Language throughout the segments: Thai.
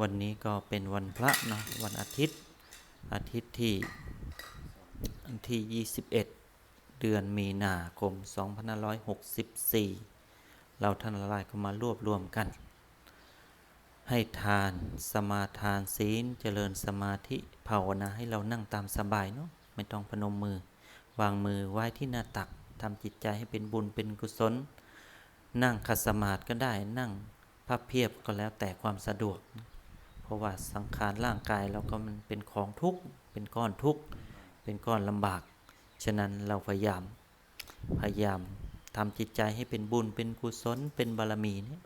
วันนี้ก็เป็นวันพระเนาะวันอาทิตย์ อาทิตย์ที่ที่ 21 เดือนมีนาคม 2564 เราท่านหลายก็มารวบรวมกัน ให้ทานสมาทานศีลเจริญสมาธิภาวนาให้เรานั่งตามสบายเนาะไม่ต้องพนมมือ วางมือไว้ที่หน้าตักทำจิตใจให้เป็นบุญเป็นกุศล นั่งขัสมาธิก็ได้นั่งพับเพียบก็แล้วแต่ความสะดวก ราะว่าสังขารร่างกายเราก็มันเป็นของทุกข์เป็นก้อนทุกข์เป็นก้อนลำบาก ฉะนั้นเราพยายามพยายามทำจิตใจให้เป็นบุญเป็นกุศลเป็นบารมีเนี่ย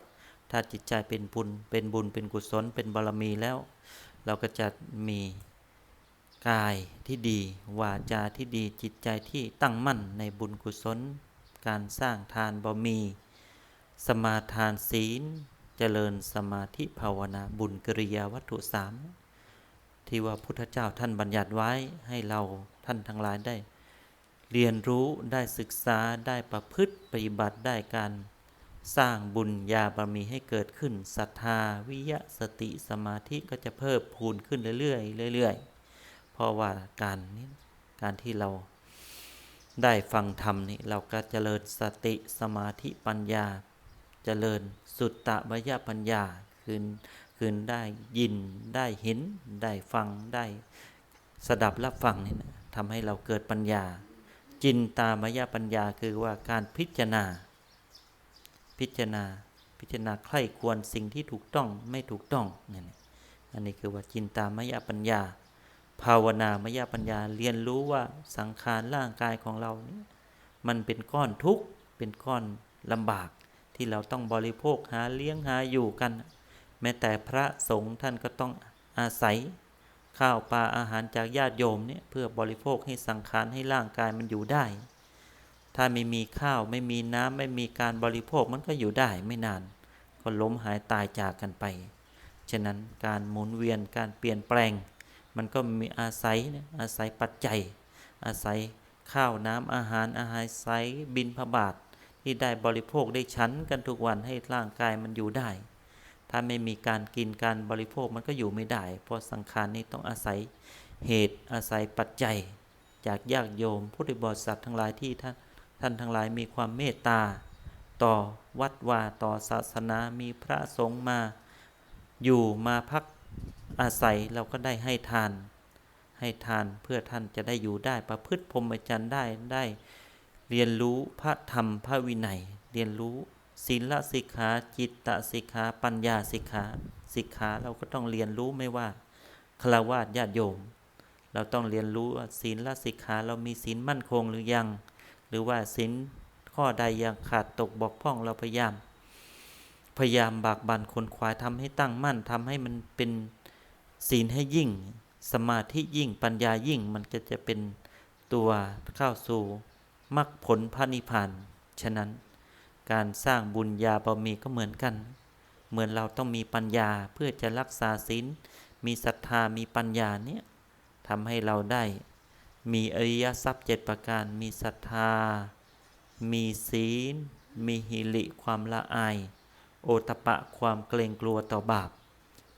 ถ้าจิตใจเป็นบุญเป็นบุญเป็นกุศลเป็นบารมีแล้ว เราก็จะมีกายที่ดี วาจาที่ดีจิตใจที่ตั้งมั่นในบุญกุศล การสร้างทานบารมี สมาทานศีล เจริญสมาธิภาวนาบุญกิริยาวัตถุสามที่ว่าพุทธเจ้าท่านบัญญัติไว้ให้เราท่านทั้งหลายได้ เรียนรู้ได้ศึกษาได้ประพฤติปฏิบัติได้การสร้างบุญญาบารมีให้เกิดขึ้นศรัทธาวิยะสติสมาธิก็จะเพิ่มพูนขึ้นเรื่อยๆเรื่อยๆเพราะว่าการนี้การที่เราได้ฟังธรรมนี่เราก็เจริญสติสมาธิปัญญา เจริญสุตตะวยปัญญาคืนคืนได้ยินได้เห็น ได้ฟังได้สดับรับฟังนี่นะทำให้เราเกิดปัญญา จินตามยปัญญาคือว่าการพิจารณา พิจารณาพิจารณาใคร่ควรสิ่งที่ถูกต้องไม่ถูกต้องนี่นอันนี้คือว่าจินตามยปัญญา ภาวนามยปัญญาเรียนรู้ว่าสังขารร่างกายของเรานี่มันเป็นก้อนทุกข์เป็นก้อนลำบาก ที่เราต้องบริโภคหาเลี้ยงหาอยู่กัน แม้แต่พระสงฆ์ท่านก็ต้องอาศัย ข้าวปลาอาหารจากญาติโยมเนี่ยเพื่อบริโภคให้สังขารให้ร่างกายมันอยู่ได้ ถ้าไม่มีข้าวไม่มีน้ำไม่มีการบริโภคมันก็อยู่ได้ไม่นาน ก็ล้มหายตายจากกันไป ฉะนั้นการหมุนเวียนการเปลี่ยนแปลง มันก็มีอาศัยอาศัยปัจจัย อาศัยข้าวน้ำอาหารอาหารไซบินพบาท ที่ได้บริโภคได้ชั้นกันทุกวันให้ร่างกายมันอยู่ได้ ถ้าไม่มีการกินการบริโภคมันก็อยู่ไม่ได้ เพราะสังขารนี้ต้องอาศัยเหตุอาศัยปัจจัย จากญาติโยมพุทธบริษัททั้งหลายที่ท่านท่านทั้งหลายมีความเมตตา ต่อวัดวาต่อศาสนามีพระสงฆ์มาอยู่มาพักอาศัยเราก็ได้ให้ทาน ให้ทานเพื่อท่านจะได้อยู่ได้ประพฤติพรหมจรรย์ได้ได้ เรียนรู้พระธรรมพระวินัย เรียนรู้ศีลสิกขาจิตตสิกขาปัญญาสิกขาสิกขาเราก็ต้องเรียนรู้ไม่ว่าฆราวาสญาติโยม เราต้องเรียนรู้ว่าศีลสิกขาเรามีศีลมั่นคงหรือยัง หรือว่าศีลข้อใดยังขาดตกบกพร่องเราพยายาม พยายามบากบั่นคนควายทำให้ตั้งมั่นทำให้มันเป็นศีลให้ยิ่ง สมาธิยิ่งปัญญายิ่งมันก็จะเป็นตัวเข้าสู่ มรรคผลพระนิพพาน ฉะนั้น การสร้างบุญญาบารมีก็เหมือนกัน เหมือนเราต้องมีปัญญาเพื่อจะรักษาศีล มีศรัทธา มีปัญญาเนี่ยทำให้เราได้ มีอริยทรัพย์เจ็ดประการ มีศรัทธา มีศีล มีหิริความละอาย โอตปะความเกรงกลัวต่อบาป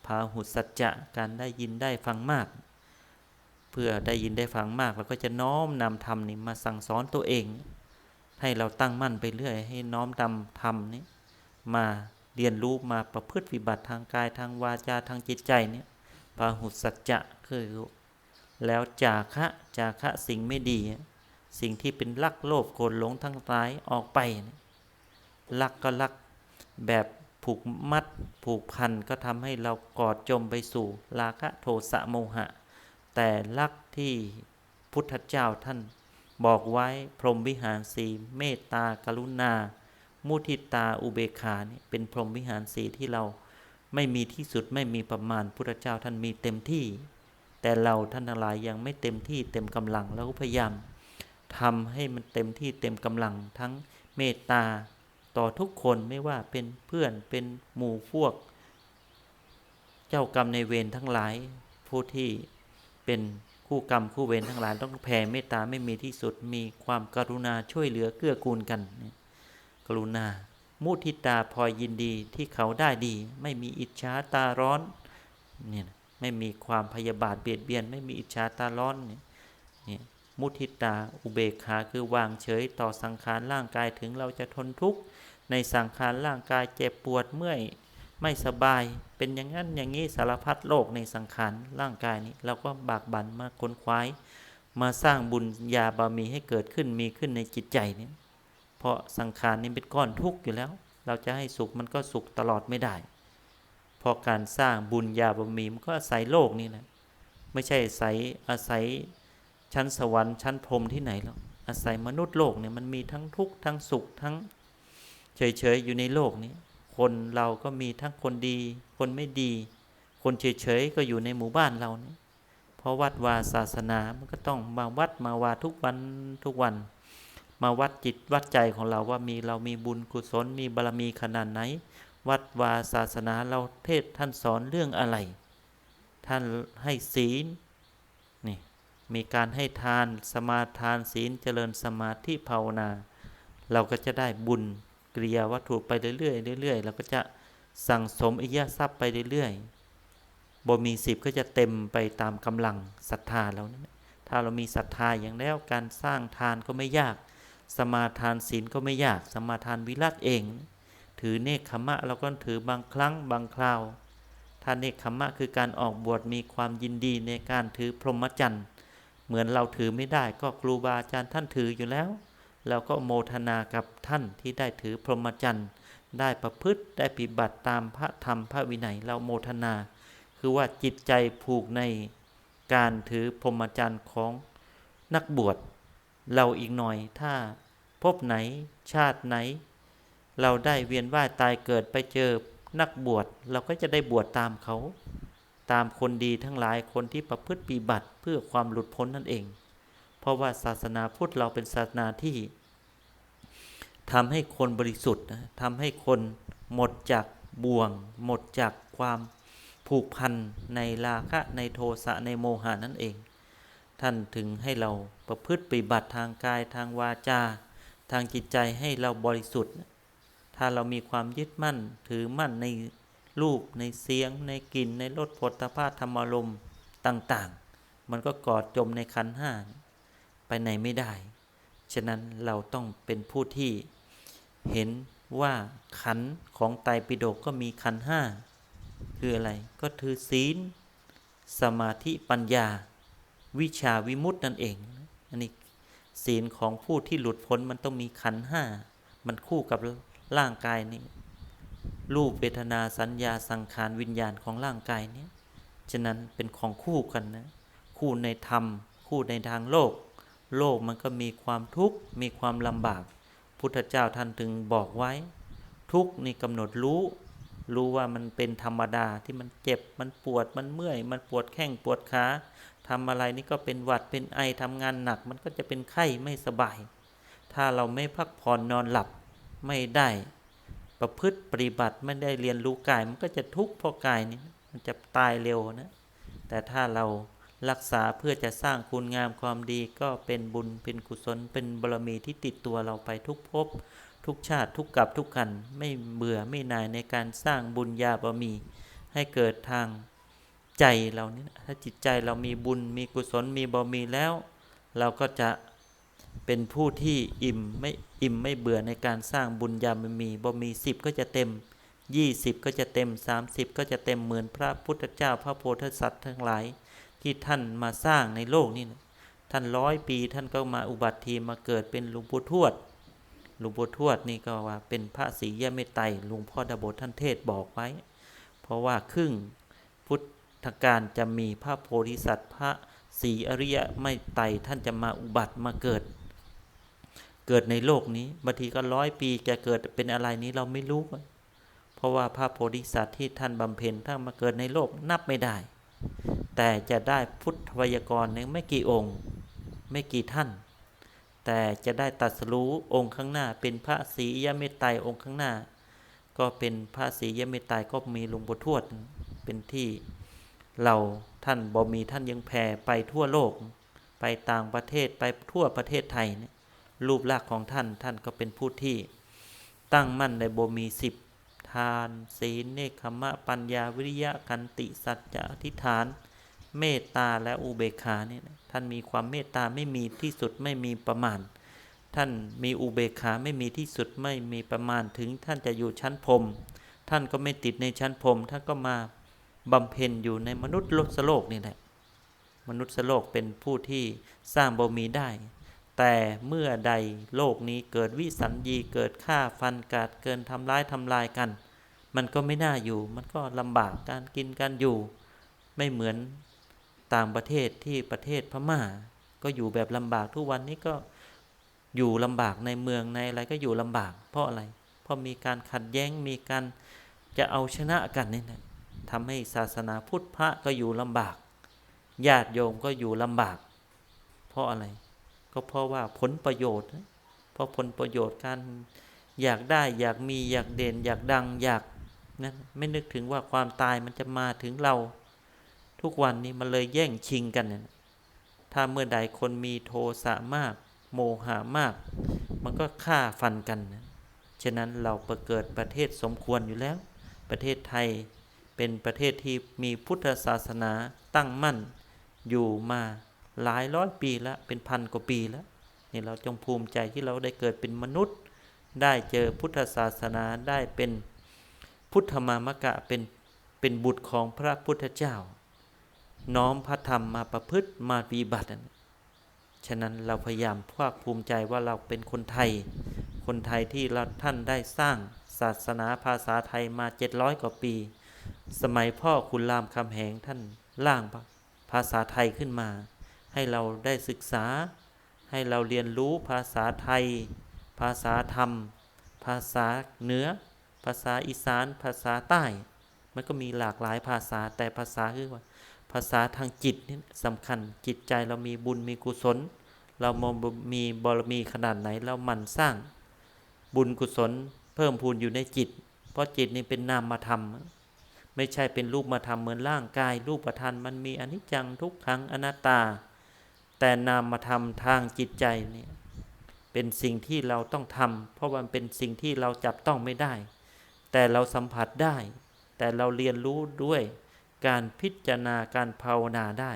พาหุสัจจะการได้ยินได้ฟังมาก เพื่อได้ยินได้ฟังมากเราก็จะน้อมนำธรรมนี่มาสั่งสอนตัวเอง ให้เราตั้งมั่นไปเรื่อย ให้น้อมนำธรรมนี้มาเรียนรู้มาประพฤติปฏิบัติทางกายทางวาจาทางจิตใจเนี่ยพาหุสัจจะคือแล้วจาคะจาคะสิ่งไม่ดี สิ่งที่เป็นลักโลภโกรธหลงทั้งหลายออกไปลักก็ลักแบบผูกมัดผูกพันก็ทำให้เรากอดจมไปสู่ ราคะโทสะโมหะ แต่ลักที่พุทธเจ้าท่านบอกไว้พรหมวิหารสีเมตตากรุณา มุทิตาอุเบกขานี่เป็นพรหมวิหารสีที่เราไม่มีที่สุดไม่มีประมาณพุทธเจ้าท่านมีเต็มที่ แต่เราท่านทั้งหลายยังไม่เต็มที่เต็มกำลังแล้วพยายามทำให้มันเต็มที่เต็มกำลังทั้งเมตตาต่อทุกคนไม่ว่าเป็นเพื่อนเป็นหมู่พวก เจ้ากรรมในเวรทั้งหลายผู้ที่ เป็นคู่กรรมคู่เวรทั้งหลายต้องแผ่เมตตาไม่มีที่สุดมีความกรุณาช่วยเหลือเกื้อกูลกัน กรุณา มุทิตาพอยินดีที่เขาได้ดี ไม่มีอิจฉาตาร้อนเนี่ยไม่มีความพยาบาทเบียดเบียน ไม่มีอิจฉาตาร้อนเนี่ยเนี่ยมุทิตาอุเบกขาคือวางเฉยต่อสังขารร่างกายถึงเราจะทนทุกข์ในสังขารร่างกายเจ็บปวดเมื่อย ไม่สบาย เป็นอย่างนั้นอย่างนี้สารพัดโลกในสังขารร่างกายนี้เราก็บากบั่นมาค้นคว้ายมาสร้างบุญญาบารมีให้เกิดขึ้นมีขึ้นในจิตใจนี้เพราะสังขารนี้เป็นก้อนทุกข์อยู่แล้ว เราจะให้สุขมันก็สุขตลอดไม่ได้พราะการสร้างบุญญาบารมีมันก็อาศัยโลกนี่นะไม่ใช่อาศัยอาศัยชั้นสวรรค์ชั้นพรมที่ไหนหรอกอาศัยมนุษย์โลกเนี่ยมันมีทั้งทุกข์ทั้งสุขทั้งเฉยๆอยู่ในโลกนี้ คนเราก็มีทั้งคนดี คนไม่ดี คนเฉยๆก็อยู่ในหมู่บ้านเรานี่เพราะวัดวาศาสนามันก็ต้องมาวัดมาวาทุกวันทุกวัน มาวัดจิตวัดใจของเราว่ามีเรามีบุญกุศลมีบารมีขนาดไหน วัดวาศาสนาเราเทศท่านสอนเรื่องอะไร ท่านให้ศีลนี่มีการให้ทานสมาทานศีลเจริญสมาธิภาวนา เราก็จะได้บุญ กริยาวัตถุไปเรื่อยๆเรื่อยๆเราก็จะสั่งสมอิยาทรัพย์ไปเรื่อยๆบ่มีสิบก็จะเต็มไปตามกำลังศรัทธาเรานะถ้าเรามีศรัทธาอย่างแล้วการสร้างทานก็ไม่ยาก สมาทานศีลก็ไม่ยาก สมาทานวิรัตเอง ถือเนคขมะเราก็ถือบางครั้งบางคราวถ้าเนคขมะคือการออกบวชมีความยินดีในการถือพรหมจรรย์ เหมือนเราถือไม่ได้ก็ครูบาอาจารย์ท่านถืออยู่แล้ว เราก็โมทนากับท่านที่ได้ถือพรหมจรรย์ ได้ประพฤติได้ปฏิบัติตามพระธรรมพระวินัยเราโมทนา คือว่าจิตใจผูกในการถือพรหมจรรย์ของนักบวช เราอีกหน่อยถ้าพบไหนชาติไหน เราได้เวียนว่ายตายเกิดไปเจอนักบวช เราก็จะได้บวชตามเขา ตามคนดีทั้งหลายคนที่ประพฤติปฏิบัติเพื่อความหลุดพ้นนั่นเอง ราะว่าศาสนาพุทธเราเป็นศาสนาที่ทำให้คนบริสุทธิ์นะทำให้คนหมดจากบ่วง หมดจากความผูกพันในราคะในโทสะในโมหานั่นเอง ท่านถึงให้เราประพฤติปฏิบัติทางกายทางวาจา ทางจิตใจให้เราบริสุทธิ์ ถ้าเรามีความยึดมั่นถือมั่นในรูปในเสียง ในกลิ่นในรสผลตภาธรรมารมต่างๆ มันก็กอดจมในขันห้า ไปไหนไม่ได้ ฉะนั้นเราต้องเป็นผู้ที่เห็นว่าขันของไตรปิฎกก็มีขันห้าคืออะไรก็คือศีล สมาธิปัญญา วิชาวิมุตตินั่นเองอันนี้ศีลของผู้ที่หลุดพ้นมันต้องมีขันห้ามันคู่กับร่างกายนี้รูปเวทนาสัญญาสังขารวิญญาณของร่างกายนี้ฉะนั้นเป็นของคู่กันนะคู่ในธรรม คู่ในทางโลก โลกมันก็มีความทุกข์มีความลำบาก พุทธเจ้าท่านถึงบอกไว้ ทุกนี่กำหนดรู้ รู้ว่ามันเป็นธรรมดาที่มันเจ็บมันปวดมันเมื่อย มันปวดแข้งปวดขาทำอะไรนี่ก็เป็นหวัดเป็นไอทำงานหนัก มันก็จะเป็นไข้ไม่สบาย ถ้าเราไม่พักผ่อนนอนหลับไม่ได้ ประพฤติปฏิบัติไม่ได้เรียนรู้กาย มันก็จะทุกข์เพราะกายนี่มันจะตายเร็วนะ แต่ถ้าเรา รักษาเพื่อจะสร้างคุณงามความดีก็เป็นบุญเป็นกุศลเป็นบารมีที่ติดตัวเราไปทุกภพทุกชาติทุกกับทุกกันไม่เบื่อไม่นายในการสร้างบุญญาบารมี ให้เกิดทางใจเราเนี่ยถ้าจิตใจเรามีบุญมีกุศลมีบารมีแล้ว เราก็จะเป็นผู้ที่อิ่มไม่อิ่มไม่เบื่อในการสร้างบุญญาบารมีบารมีสิบก็จะเต็มยี่สิบก็จะเต็มสามสิบก็จะเต็มเหมือนพระพุทธเจ้าพระโพธิสัตว์ทั้งหลาย ที่ท่านมาสร้างในโลกนี่นะท่านร้อยปีท่านก็มาอุบัติทีมาเกิดเป็นหลวงปู่ทวด หลวงปู่ทวดนี่ก็ว่าเป็นพระศรียะเมตไตรหลวงพ่อดาบทท่านเทศบอกไว้ เพราะว่าครึ่งพุทธการจะมีพระโพธิสัตว์พระศรีอริยะไม่ไตรท่านจะมาอุบัติมาเกิด เกิดในโลกนี้บางทีก็ร้อยปีแกเกิดเป็นอะไรนี้เราไม่รู้ เพราะว่าพระโพธิสัตว์ที่ท่านบำเพ็ญถ้านมาเกิดในโลกนับไม่ได้ แต่จะได้พุทธวยากรเนี่ยไม่กี่องค์ ไม่กี่ท่าน แต่จะได้ตัดสรู้องค์ข้างหน้า เป็นพระศรียะเมตไตรองค์ข้างหน้า ก็เป็นพระศรียะเมตไตรก็มีหลวงปู่ทวดเป็นที่เราท่านบ่มีท่านยังแผ่ไปทั่วโลก ไปต่างประเทศไปทั่วประเทศไทยเนี่ยรูปลักษณ์ของท่านท่านก็เป็นผู้ที่ตั้งมั่นในบ่มีสิบทานศีลเนคขมะปัญญาวิริยะขันติสัจจะอธิษฐาน เมตตาและอุเบกขาเนี่ยท่านมีความเมตตาไม่มีที่สุดไม่มีประมาณ ท่านมีอุเบกขาไม่มีที่สุดไม่มีประมาณถึงท่านจะอยู่ชั้นพรมท่านก็ไม่ติดในชั้นพรมท่านก็มาบำเพ็ญอยู่ในมนุษย์โลกสโลกนี่แหละมนุษย์โลกเป็นผู้ที่สร้างบารมีได้ แต่เมื่อใดโลกนี้เกิดวิสัญญีเกิดฆ่าฟันกาดเกินทำร้ายทำลายกัน มันก็ไม่น่าอยู่ มันก็ลำบากการกินการอยู่ ไม่เหมือน ต่างประเทศที่ประเทศพม่า ก็อยู่แบบลำบากทุกวันนี้ก็อยู่ลำบากในเมืองในอะไรก็อยู่ลำบาก เพราะอะไร เพราะมีการขัดแย้งมีการจะเอาชนะกันนี่นะทำให้ศาสนาพุทธพระก็อยู่ลำบาก ญาติโยมก็อยู่ลำบาก เพราะอะไร ก็เพราะว่าผลประโยชน์ เพราะผลประโยชน์การอยากได้อยากมีอยากเด่นอยากดังอยากนั้นไม่นึกถึงว่าความตายมันจะมาถึงเรา ทุกวันนี้มันเลยแย่งชิงกันเนี่ยถ้าเมื่อใดคนมีโทสะมาก โมหะมาก มันก็ฆ่าฟันกันนะฉะนั้นเราประเกิดประเทศสมควรอยู่แล้ว ประเทศไทยเป็นประเทศที่มีพุทธศาสนาตั้งมั่น อยู่มาหลายร้อยปีแล้ว เป็นพันกว่าปีแล้วนี่เราจงภูมิใจที่เราได้เกิดเป็นมนุษย์ ได้เจอพุทธศาสนาได้เป็นพุทธมามกะเป็นเป็นบุตรของพระพุทธเจ้า น้อมพระธรรมมาประพฤติมาปฏิบัติ ฉะนั้นเราพยายามภาคภูมิใจว่าเราเป็นคนไทย คนไทยที่เราท่านได้สร้างศาสนาภาษาไทยมา 700 กว่าปี สมัยพ่อคุณรามคำแหงท่านล่างภาษาไทยขึ้นมา ให้เราได้ศึกษา ให้เราเรียนรู้ภาษาไทย ภาษาธรรม ภาษาเหนือ ภาษาอีสาน ภาษาใต้ มันก็มีหลากหลายภาษาแต่ภาษาคือว่า ภาษาทางจิตนี่สำคัญจิตใจเรามีบุญมีกุศล เรามีบารมีขนาดไหนเราหมั่นสร้าง บุญกุศลเพิ่มพูนอยู่ในจิต เพราะจิตนี่เป็นนามธรรมไม่ใช่เป็นรูปมาทำเหมือนร่างกาย รูปประทันมันมีอนิจจังทุกขังอนัตตา แต่นามธรรมทางจิตใจเนี่ยเป็นสิ่งที่เราต้องทำเพราะมันเป็นสิ่งที่เราจับต้องไม่ได้ แต่เราสัมผัสได้ แต่เราเรียนรู้ด้วย การพิจารณาการภาวนาได้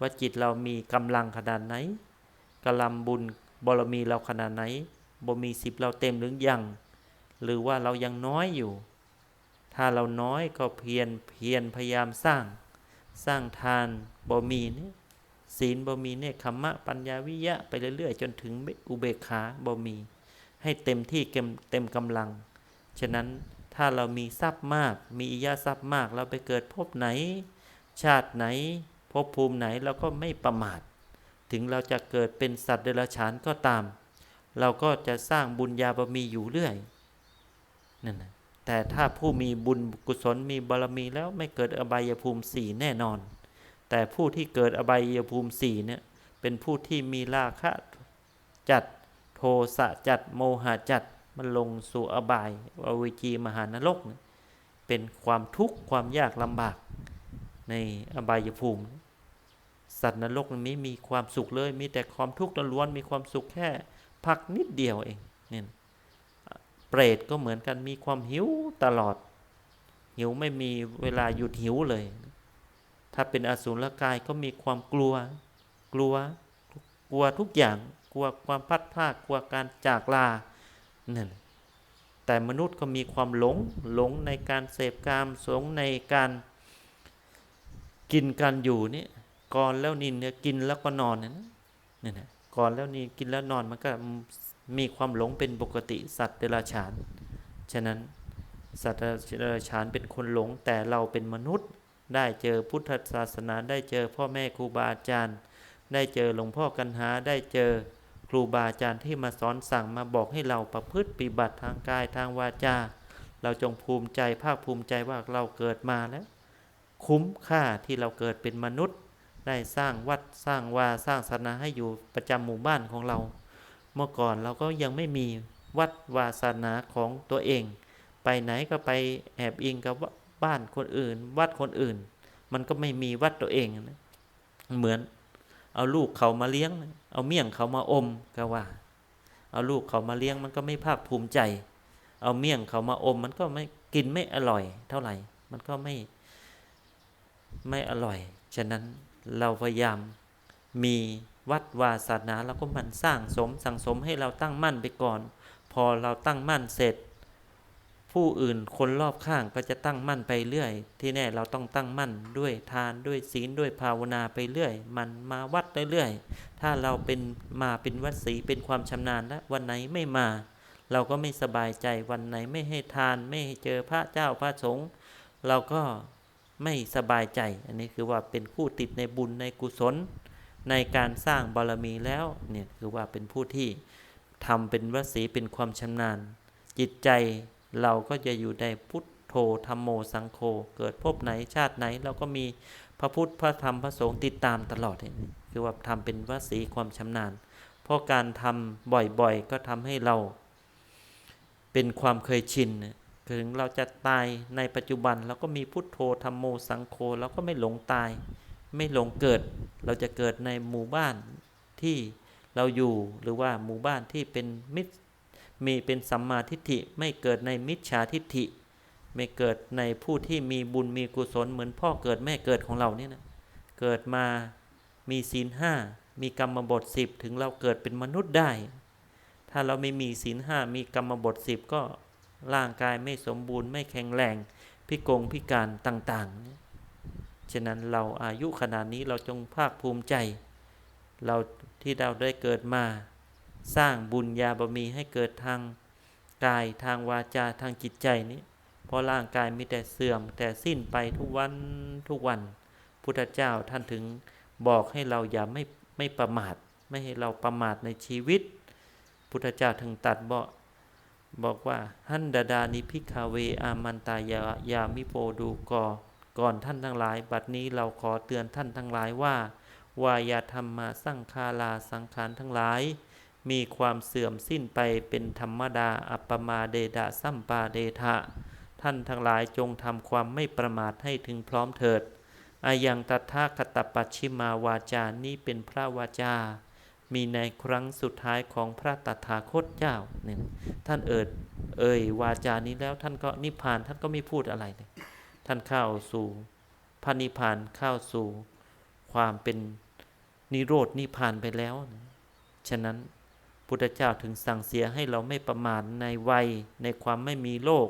ว่าจิตเรามีกำลังขนาดไหนกำลังบุญบารมีเราขนาดไหนบ่มีสิบเราเต็มหรือยัง หรือว่าเรายังน้อยอยู่ ถ้าเราน้อยก็เพียรเพียรพยายามสร้าง สร้างทานบ่มีเนี่ยศีลบ่มีเนี่ยขมะปัญญาวิยะไปเรื่อยๆ จนถึงอุเบกขาบ่มี ให้เต็มที่เต็มเต็มกำลัง ฉะนั้น ถ้าเรามีทรัพย์มาก มีอิยาทรัพย์มาก เราไปเกิดพบไหน ชาติไหนภพภูมิไหนเราก็ไม่ประมาท ถึงเราจะเกิดเป็นสัตว์เดรัจฉานก็ตาม เราก็จะสร้างบุญญาบารมีอยู่เรื่อยนั่นนะแต่ถ้าผู้มีบุญกุศลมีบารมีแล้วไม่เกิดอบายภูมิสี่แน่นอน แต่ผู้ที่เกิดอบายภูมิสี่เนี่ยเป็นผู้ที่มีราคะจัดโทสะจัดโมหะจัด มันลงสู่อบายอเวจีมหานรกเป็นความทุกข์ความยากลำบากในอบายภูมิ สัตว์นรกนไม่มีความสุขเลย มีแต่ความทุกข์ล้วนมีความสุขแค่พักนิดเดียวเองเนี่ยเปรตก็เหมือนกันมีความหิวตลอด หิวไม่มีเวลาหยุดหิวเลย ถ้าเป็นอสูรกายก็มีความกลัว กลัว กลัวทุกอย่าง กลัวความพัดพากกลัวการจากลา นั่นแต่มนุษย์ก็มีความหลงหลงในการเสพกามสงในการกินการอยู่นี่ก่อนแล้วนินเนี่ยกินแล้วก็นอนนี่ยนี่นะก่อนแล้วนี่กินแล้วนอนมันก็มีความหลงเป็นปกติสัตว์เดรัจฉาน ฉะนั้นสัตว์เดรัจฉานเป็นคนหลงแต่เราเป็นมนุษย์ ได้เจอพุทธศาสนาได้เจอพ่อแม่ครูบาอาจารย์ ได้เจอหลวงพ่อกันหาได้เจอ ครูบาอาจารย์ที่มาสอนสั่งมาบอกให้เราประพฤติปฏิบัติทางกายทางวาจา เราจงภูมิใจภาคภูมิใจว่าเราเกิดมาแล้ว คุ้มค่าที่เราเกิดเป็นมนุษย์ ได้สร้างวัดสร้างวาสร้างศาสนาให้อยู่ประจำหมู่บ้านของเรา เมื่อก่อนเราก็ยังไม่มีวัดวาสนาของตัวเอง ไปไหนก็ไปแอบอิงกับบ้านคนอื่น วัดคนอื่น มันก็ไม่มีวัดตัวเองนะเหมือน เอาลูกเขามาเลี้ยง เอาเมี่ยงเขามาอมก็ว่า เอาลูกเขามาเลี้ยงมันก็ไม่ภาคภูมิใจ เอาเมี่ยงเขามาอม มันก็ไม่กินไม่อร่อย เท่าไหร่ มันก็ไม่ไม่อร่อย ฉะนั้นเราพยายามมีวัดวาศาสนาเราก็มันสร้างสมสังสมให้เราตั้งมั่นไปก่อน พอเราตั้งมั่นเสร็จ ผู้อื่นคนรอบข้างก็จะตั้งมั่นไปเรื่อย ที่แน่เราต้องตั้งมั่นด้วยทานด้วยศีลด้วยภาวนาไปเรื่อย มันมาวัดเรื่อยๆถ้าเราเป็นมาเป็นวัดศีเป็นความชำนาญแล้ววันไหนไม่มา เราก็ไม่สบายใจวันไหนไม่ให้ทาน ไม่ให้เจอพระเจ้าพระสงฆ์เราก็ไม่สบายใจ อันนี้คือว่าเป็นผู้ติดในบุญในกุศล ในการสร้างบารมีแล้วเนี่ยคือว่าเป็นผู้ที่ทำเป็นวสีเป็นความชำนาญ จิตใจ เราก็จะอยู่ในพุทโธธรรมโมสังโฆเกิดพบไหนชาติไหน เราก็มีพระพุทธพระธรรมพระสงฆ์ติดตามตลอดนี่คือว่าทำเป็นวสีความชำนาญ เพราะการทำบ่อยๆ ก็ทำให้เรา เป็นความเคยชินถึงเราจะตายในปัจจุบันเราก็มีพุทโธธรรมโมสังโฆเราก็ไม่หลงตาย ไม่หลงเกิด เราจะเกิดในหมู่บ้านที่เราอยู่หรือว่าหมู่บ้านที่เป็นมิตร มีเป็นสัมมาทิฏฐิไม่เกิดในมิจฉาทิฏฐิ ไม่เกิดในผู้ที่มีบุญมีกุศลเหมือนพ่อเกิดแม่เกิดของเราเนี่ยนะเกิดมามีศีลห้ามีกรรมบทสิบถึงเราเกิดเป็นมนุษย์ได้ ถ้าเราไม่มีศีลห้ามีกรรมบทสิบก็ร่างกายไม่สมบูรณ์ไม่แข็งแรงพิกงพิการต่างๆ ฉะนั้นเราอายุขนาดนี้เราจงภาคภูมิใจ เราที่เราได้เกิดมา สร้างบุญญาบารมีให้เกิดทางกายทางวาจาทางจิตใจนี้เพราะร่างกายมีแต่เสื่อมแต่สิ้นไปทุกวันทุกวัน พุทธเจ้าท่านถึงบอกให้เราอย่าไม่ไม่ประมาท ไม่ให้เราประมาทในชีวิต พุทธเจ้าถึงตัดบอกบอกว่าหันดาดานิพิกาเวอามันตายายามิโปดูกอก่อนท่านทั้งหลาย บัดนี้เราขอเตือนท่านทั้งหลายว่า วายาธรรมมาสังคาลาสังขารทั้งหลาย มีความเสื่อมสิ้นไปเป็นธรรมดาอัปปมาเดดะสัมปาเดทะ ท่านทั้งหลายจงทำความไม่ประมาทให้ถึงพร้อมเถิดอายังตถาคตปัชชิมาวาจานี้เป็นพระวาจา มีในครั้งสุดท้ายของพระตถาคตเจ้าเนี่ยท่านเอิดเอ่ยวาจานี้แล้วท่านก็นิพพานท่านก็ไม่พูดอะไรเลยท่านเข้าสู่พระนิพพานเข้าสู่ความเป็นนิโรดนิพพานไปแล้ว ฉะนั้น พุทธเจ้าถึงสั่งเสียให้เราไม่ประมาทในวัย ในความไม่มีโลก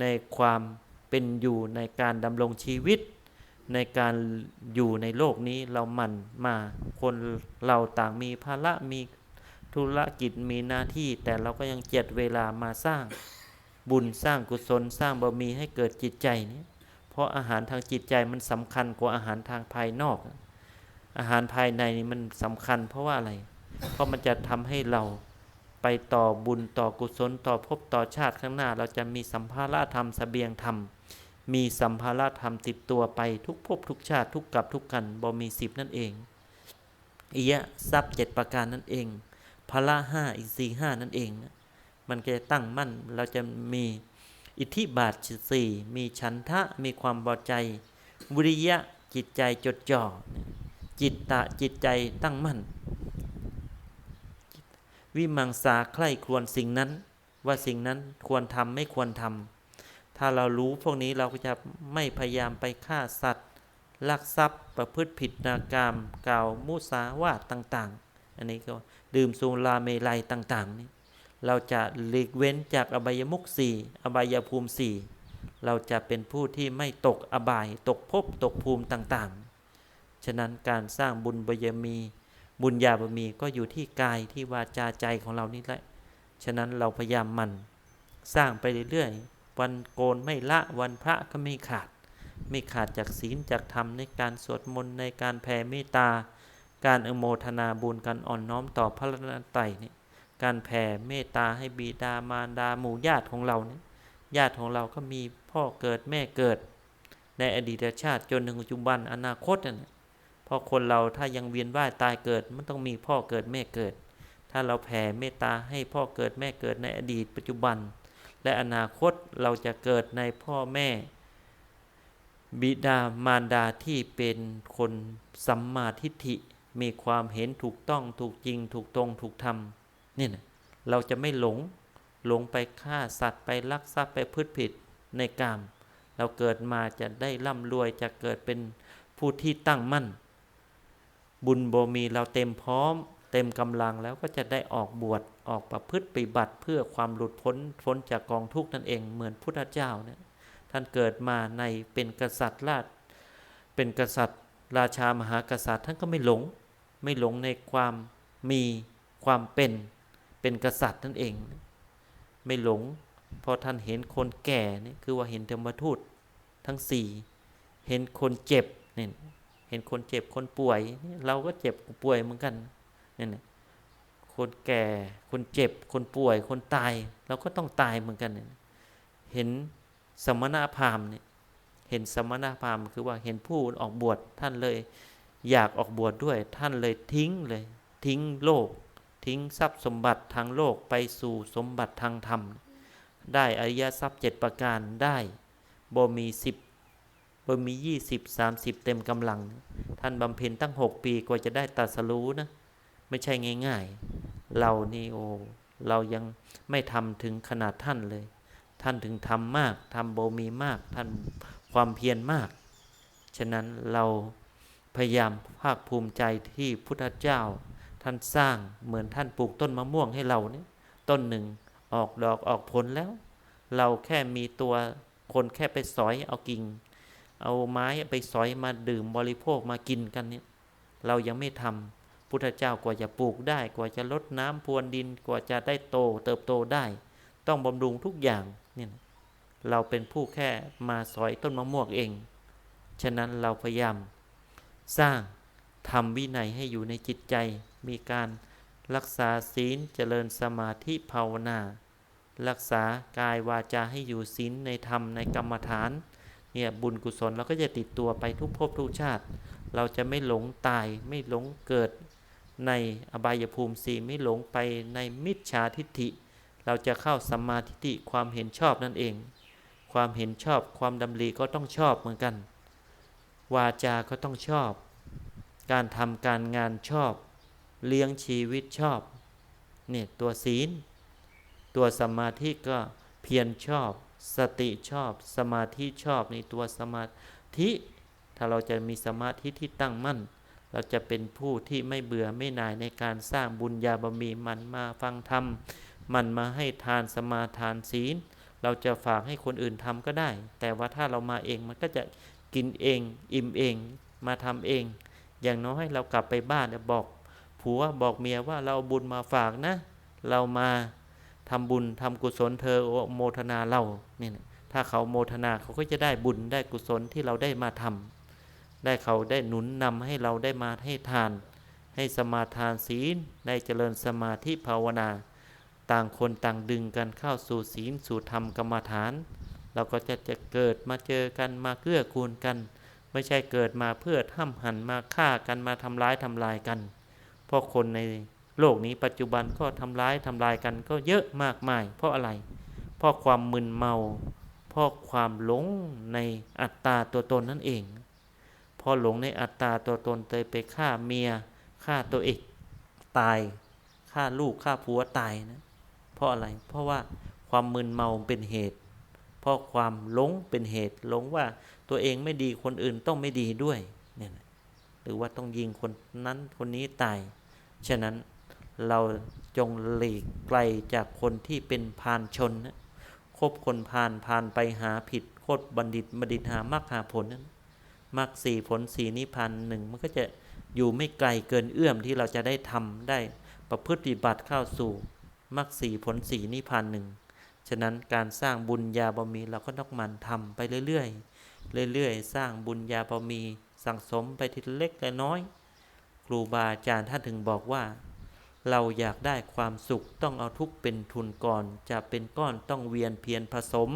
ในความเป็นอยู่ในการดำรงชีวิต ในการอยู่ในโลกนี้เราหมั่นมาคนเราต่างมีภาระมีธุรกิจมีหน้าที่ แต่เราก็ยังเจ็ดเวลามาสร้างบุญสร้างกุศลสร้างบารมีให้เกิดจิตใจนี้เพราะอาหารทางจิตใจมันสำคัญกว่าอาหารทางภายนอก อาหารภายในนี่มันสำคัญเพราะว่าอะไร เพราะมันจะทำให้เราไปต่อบุญต่อกุศลต่อภพต่อชาติข้างหน้า เราจะมีสัมภาระธรรมสเสบียงธรรม มีสัมภาระธรรมติดตัวไปทุกภพทุกชาติทุกกับทุกกันบ่มีสิบนั่นเองอียะทรัพย์เจ็ดประการนั่นเองพละห้าอีสี่ห้านั่นเอง มันจะตั้งมั่นเราจะมีอิทธิบาทสี่มีฉันทะมีความพอใจ วิริยะจิตใจจดจ่อจิตตะจิตใจตั้งมั่น วิมังสาใคร่ควรสิ่งนั้น ว่าสิ่งนั้นควรทำไม่ควรทำถ้าเรารู้พวกนี้เราก็จะไม่พยายามไปฆ่าสัตว์ ลักทรัพย์ประพฤติผิดนากรรมกล่าวมุสาวาทต่าง ๆ อันนี้ก็ดื่มสุราเมลัยต่างๆนี่เราจะหลีกเว้นจากอบายมุขสี่อบายภูมิสี่เราจะเป็นผู้ที่ไม่ตกอบายตกภพตกภูมิต่างๆ ฉะนั้นการสร้างบุญบายมี บุญญาบมีก็อยู่ที่กายที่วาจาใจของเรานี่แหละ ฉะนั้นเราพยายามมันสร้างไปเรื่อยๆ วันโกนไม่ละวันพระก็ไม่ขาด ไม่ขาดจากศีลจากธรรมในการสวดมนต์ในการแผ่เมตตา การอโมทนาบุญการอ่อนน้อมต่อพระรัตนตรัยนี่การแผ่เมตตาให้บิดามารดาหมู่ญาติของเราเนี่ยญาติของเราก็มีพ่อเกิดแม่เกิด ในอดีตชาติจนถึงปัจจุบันอนาคตเนี่ย พอคนเราถ้ายังเวียนว่ายตายเกิด มันต้องมีพ่อเกิดแม่เกิด ถ้าเราแผ่เมตตาให้พ่อเกิดแม่เกิดในอดีตปัจจุบัน และอนาคตเราจะเกิดในพ่อแม่ บิดามารดาที่เป็นคนสัมมาทิฏฐิมีความเห็นถูกต้องถูกจริงถูกตรงถูกธรรมนี่นะเราจะไม่หลงหลงไปฆ่าสัตว์ไปลักทรัพย์ไปพืชผิดในกาม เราเกิดมาจะได้ร่ำรวยจะเกิดเป็นผู้ที่ตั้งมั่น บุญบ่มีเราเต็มพร้อม เต็มกำลังแล้วก็จะได้ออกบวชออกประพฤติปฏิบัติเพื่อความหลุดพ้นพ้นจากกองทุกข์นั่นเองเหมือนพุทธเจ้าเนี่ยท่านเกิดมาในเป็นกษัตริย์ราชเป็นกษัตริย์ ราชามหากษัตริย์ท่านก็ไม่หลง ไม่หลงในความมีความเป็นเป็นกษัตริย์นั่นเอง ไม่หลงพราะท่านเห็นคนแก่นี่คือว่าเห็นธรรมทูตทั้งสี่เห็นคนเจ็บเนี่ย ห็นคนเจ็บคนป่วยนี่เราก็เจ็บป่วยเหมือนกันเนี่ยนะคนแก่คนเจ็บคนป่วย คนตาย เราก็ต้องตายเหมือนกันเนี่ยเห็นสมณพราหมณ์เนี่ยเห็นสมณพราหมณ์คือว่าเห็นผู้ออกบวชท่านเลยอยากออกบวชดด้วยท่านเลยทิ้งเลย ทิ้งโลก ทิ้งทรัพย์สมบัติทางโลกไปสู่สมบัติทางธรรม ได้อริยทรัพย์เจ็ดประการได้บ่มีสิบ บ่มียี่สิบสามสิบเต็มกำลัง ท่านบำเพ็ญตั้งหกปีกว่าจะได้ตรัสรู้นะ ไม่ใช่ง่ายๆ เรานี่โอ้เรายังไม่ทำถึงขนาดท่านเลย ท่านถึงทำมากทำโบมีมาก ท่านความเพียรมาก ฉะนั้นเราพยายามภาคภูมิใจที่พุทธเจ้า ท่านสร้างเหมือนท่านปลูกต้นมะม่วงให้เราเนี่ยต้นหนึ่งออกดอกออกผลแล้ว เราแค่มีตัวคนแค่ไปสอยเอากิ่ง เอาไม้ไปสอยมาดื่มบริโภคมากินกันเนี่ยเรายังไม่ทำพุทธเจ้ากว่าจะปลูกได้กว่าจะลดน้ำพรวนดินกว่าจะได้โต เติบโตได้ ต้องบำรุงทุกอย่างเนี่ยเราเป็นผู้แค่มาสอยต้นมะม่วงเอง ฉะนั้นเราพยายามสร้างทำวินัยให้อยู่ในจิตใจ มีการรักษาศีลเจริญสมาธิภาวนา รักษากายวาจาให้อยู่ศีลในธรรมในกรรมฐาน เนี่ยบุญกุศลเราก็จะติดตัวไปทุกภพทุกชาติ เราจะไม่หลงตายไม่หลงเกิดในอบายภูมิสีไม่หลงไปในมิจฉาทิฏฐิ เราจะเข้าสัมมาทิฏฐิความเห็นชอบนั่นเอง ความเห็นชอบความดำริก็ต้องชอบเหมือนกัน วาจาก็ต้องชอบ การทำการงานชอบ เลี้ยงชีวิตชอบเนี่ยตัวศีล ตัวสมาธิก็เพียรชอบ สติชอบ สมาธิชอบในตัวสมาธิ ถ้าเราจะมีสมาธิที่ตั้งมั่น เราจะเป็นผู้ที่ไม่เบื่อไม่หน่ายในการสร้างบุญญาบารมีมันมาฟังธรรม มันมาให้ทานสมาทานศีล เราจะฝากให้คนอื่นทำก็ได้ แต่ว่าถ้าเรามาเองมันก็จะกินเอง อิ่มเอง มาทำเอง อย่างน้อยเรากลับไปบ้านบอกผัวบอกเมียว่าเราบุญมาฝากนะ เรามา ทำบุญทำกุศลเธอโมทนาเราเนี่ยนะถ้าเขาโมทนาเขาก็จะได้บุญได้กุศลที่เราได้มาทำได้เขาได้หนุนนำให้เราได้มาให้ทาน ให้สมาทานศีลได้เจริญสมาธิภาวนา ต่างคนต่างดึงกันเข้าสู่ศีลสู่ธรรมกรรมฐาน เราก็จะจะเกิดมาเจอกันมาเกื้อกูลกัน ไม่ใช่เกิดมาเพื่อห้ำหันมาฆ่ากันมาทำร้ายทำลายกัน เพราะคนใน โลกนี้ปัจจุบันก็ทำร้ายทำลายกันก็เยอะมากมาย เพราะอะไร เพราะความมึนเมา เพราะความหลงในอัตตาตัวตนนั่นเอง พอหลงในอัตตาตัวตนเตยไปฆ่าเมียฆ่าตัวเองตายฆ่าลูกฆ่าผัวตายนะ เพราะอะไร เพราะว่าความมึนเมาเป็นเหตุ เพราะความหลงเป็นเหตุหลงว่าตัวเองไม่ดีคนอื่นต้องไม่ดีด้วยเนี่ยหรือว่าต้องยิงคนนั้นคนนี้ตาย ฉะนั้น เราจงหลีกไกลจากคนที่เป็นพานชนนะคบคนพานพานไปหาผิดโคตรบัณฑิตบัณฑิตหามรรคหาผลนั้นมรรคสี่ผลสี่นิพพานหนึ่งมันก็จะอยู่ไม่ไกลเกินเอื้อมที่เราจะได้ทำได้ประพฤติบัติเข้าสู่มรรคสี่ผลสี่นิพพานหนึ่งฉะนั้นการสร้างบุญญาบารมีเราก็ต้องมันทำไปเรื่อยๆเรื่อยๆ สร้างบุญญาบารมีสั่งสมไปทีเล็กและน้อย ครูบาอาจารย์ท่านถึงบอกว่า เราอยากได้ความสุขต้องเอาทุกข์เป็นทุนก่อน จะเป็นก้อนต้องเวียนเพียรผสม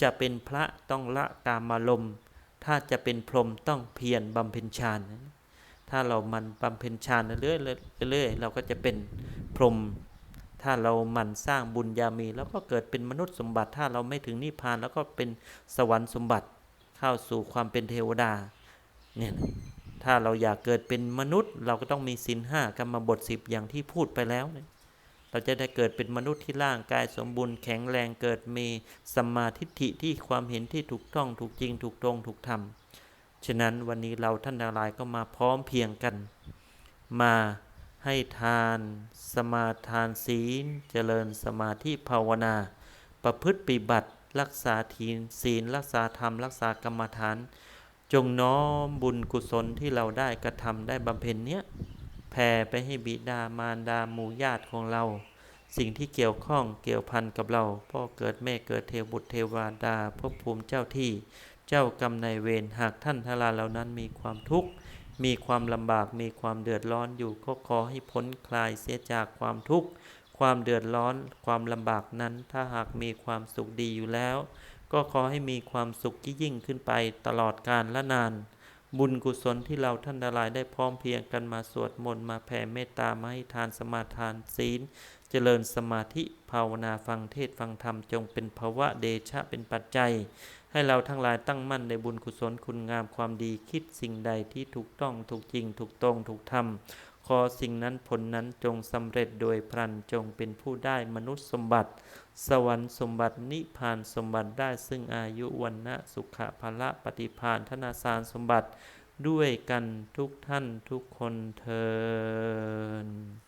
จะเป็นพระต้องละกามารมถ้าจะเป็นพรหมต้องเพียรบำเพ็ญฌานถ้าเรามันบำเพ็ญฌานเรื่อยๆเรื่อยๆเราก็จะเป็นพรหมถ้าเราหมั่นสร้างบุญญามี แล้วก็เกิดเป็นมนุษย์สมบัติ ถ้าเราไม่ถึงนิพพานแล้วก็เป็นสวรรค์สมบัติ เข้าสู่ความเป็นเทวดาเนี่ย ถ้าเราอยากเกิดเป็นมนุษย์ เราก็ต้องมีศีลห้ากรรมบทสิบอย่างที่พูดไปแล้วเนี่ยเราจะได้เกิดเป็นมนุษย์ที่ร่างกายสมบูรณ์แข็งแรงเกิดมีสัมมาทิฏฐิที่ความเห็นที่ถูกต้องถูกจริงถูกตรงถูกธรรมฉะนั้นวันนี้เราท่านทั้งหลายก็มาพร้อมเพียงกัน มาให้ทาน สมาทานศีล เจริญสมาธิภาวนา ประพฤติปฏิบัติ รักษาทีนศีล รักษาธรรม รักษากรรมฐาน จงน้อมบุญกุศลที่เราได้กระทำได้บำเพ็ญเนี้ยแผ่ไปให้บิดามารดาหมู่ญาติของเรา สิ่งที่เกี่ยวข้องเกี่ยวพันกับเราพ่อเกิดแม่เกิดเทวบุตรเทวาดาภพภูมิเจ้าที่ เจ้ากรรมนายเวรหากท่านทลาเหล่านั้นมีความทุกข์มีความลำบากมีความเดือดร้อนอยู่ก็ขอให้พ้นคลายเสียจากความทุกข์ความเดือดร้อนความลำบากนั้นถ้าหากมีความสุขดีอยู่แล้ว ก็ขอให้มีความสุขที่ยิ่งขึ้นไปตลอดกาลและนาน บุญกุศลที่เราท่านทลายได้พร้อมเพียงกันมาสวดมนต์มาแผ่เมตตามาให้ทานสมาทานศีล เจริญสมาธิภาวนาฟังเทศฟังธรรมจงเป็นภาวะเดชะเป็นปัจจัย ให้เราทั้งหลายตั้งมั่นในบุญกุศลคุณงามความดีคิดสิ่งใดที่ถูกต้องถูกจริงถูกตรงถูกธรรม ขอสิ่งนั้นผลนั้นจงสำเร็จโดยพลันจงเป็นผู้ได้มนุษย์สมบัติ สวรรค์สมบัตินิพานสมบัติได้ซึ่งอายุวันนะสุขะภละปฏิพานธนาสารสมบัติด้วยกันทุกท่านทุกคนเทอ